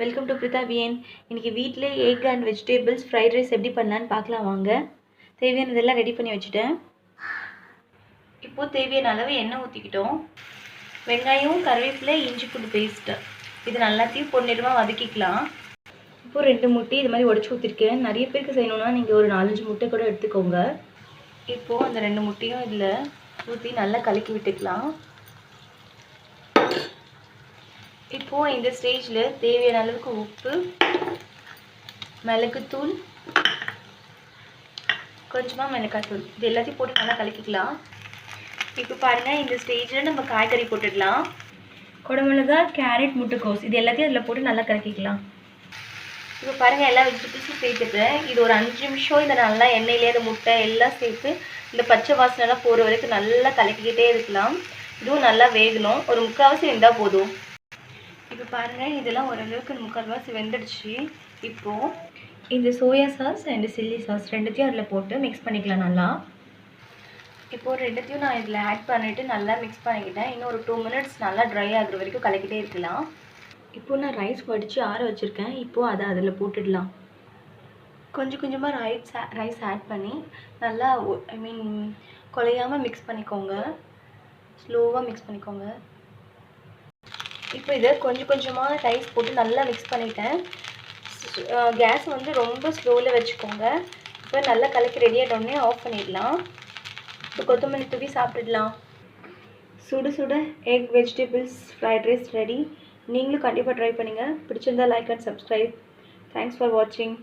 Welcome to Pritha வியன் இன்றைக்கி வீட்டில் egg and vegetables fried rice எப்படி பண்ணலான்னு பார்க்கலாம் வாங்க. தேவையானதெல்லாம் ரெடி பண்ணி வச்சுட்டேன். இப்போது தேவையான அளவு எண்ணெய் ஊற்றிக்கிட்டோம் வெங்காயம் கருவேப்பிலை இஞ்சி பூண்டு பேஸ்ட்டு இது நல்லாத்தையும் பொன்னிறமாக வதக்கிக்கலாம். இப்போது ரெண்டு முட்டை இது மாதிரி உடச்சி ஊற்றிருக்கேன் நிறைய பேருக்கு செய்யணுன்னா நீங்கள் ஒரு நாலஞ்சு முட்டை கூட எடுத்துக்கோங்க. இப்போது அந்த ரெண்டு முட்டையும் இதில் ஊற்றி நல்லா கலக்கி விட்டுக்கலாம். இப்போது இந்த ஸ்டேஜில் தேவையான அளவுக்கு உப்பு மிளகுத்தூள் கொஞ்சமாக மிளகாத்தூள் இது எல்லாத்தையும் போட்டு நல்லா கலக்கிக்கலாம். இப்போ பாருங்கள் இந்த ஸ்டேஜில் நம்ம காய்கறி போட்டுடலாம். குடமிளகா கேரட் முட்டைக்கோஸ். இது எல்லாத்தையும் அதில் போட்டு நல்லா கலக்கிக்கலாம். இப்போ பாருங்கள் எல்லா வெஜிடபிள்ஸும் சேர்த்துட்டேன். இது ஒரு அஞ்சு நிமிஷம். இதை நல்லா எண்ணெயிலே அந்த முட்டை எல்லாம் சேர்த்து இந்த பச்சை வாசனைலாம் போகிற வரைக்கும் நல்லா கலக்கிக்கிட்டே இருக்கலாம். இதுவும் நல்லா வேகணும். ஒரு முக்கால்வாசி இருந்தால் போதும். இப்போ பாருங்கள் இதெல்லாம் ஓரளவுக்கு முக்கால்வாசி வெந்துடுச்சு. இப்போது இந்த soya sauce and chilli sauce ரெண்டுத்தையும் அதில் போட்டு மிக்ஸ் பண்ணிக்கலாம் நல்லா. இப்போது ரெண்டுத்தையும் நான் இதில் ஆட் பண்ணிவிட்டு நல்லா மிக்ஸ் பண்ணிக்கிட்டேன். இன்னும் ஒரு டூ மினிட்ஸ் நல்லா ட்ரை ஆகுற வரைக்கும் கலக்கிட்டே இருக்கலாம். இப்போது நான் ரைஸ் வடித்து ஆற வச்சுருக்கேன். இப்போது அதை அதில் போட்டுடலாம். கொஞ்சம் கொஞ்சமாக ரைஸ் ரைஸ் ஆட் பண்ணி நல்லா ஐ மீன் குலையாமல் மிக்ஸ் பண்ணிக்கோங்க. ஸ்லோவாக மிக்ஸ் பண்ணிக்கோங்க. இப்போ இதை கொஞ்சம் கொஞ்சமாக ரைஸ் போட்டு நல்லா மிக்ஸ் பண்ணிட்டேன். கேஸ் வந்து ரொம்ப ஸ்லோவில் வச்சுக்கோங்க. இப்போ நல்லா கலக்கி ரெடி ஆகிட்டோடனே ஆஃப் பண்ணிடலாம். இப்போ கொத்தமல்லி தூவி சாப்பிட்டுடலாம். சுடு சுட egg vegetables fried rice ready நீங்களும் கண்டிப்பாக ட்ரை பண்ணுங்கள் பிடிச்சிருந்தா like and subscribe thanks for வாட்சிங்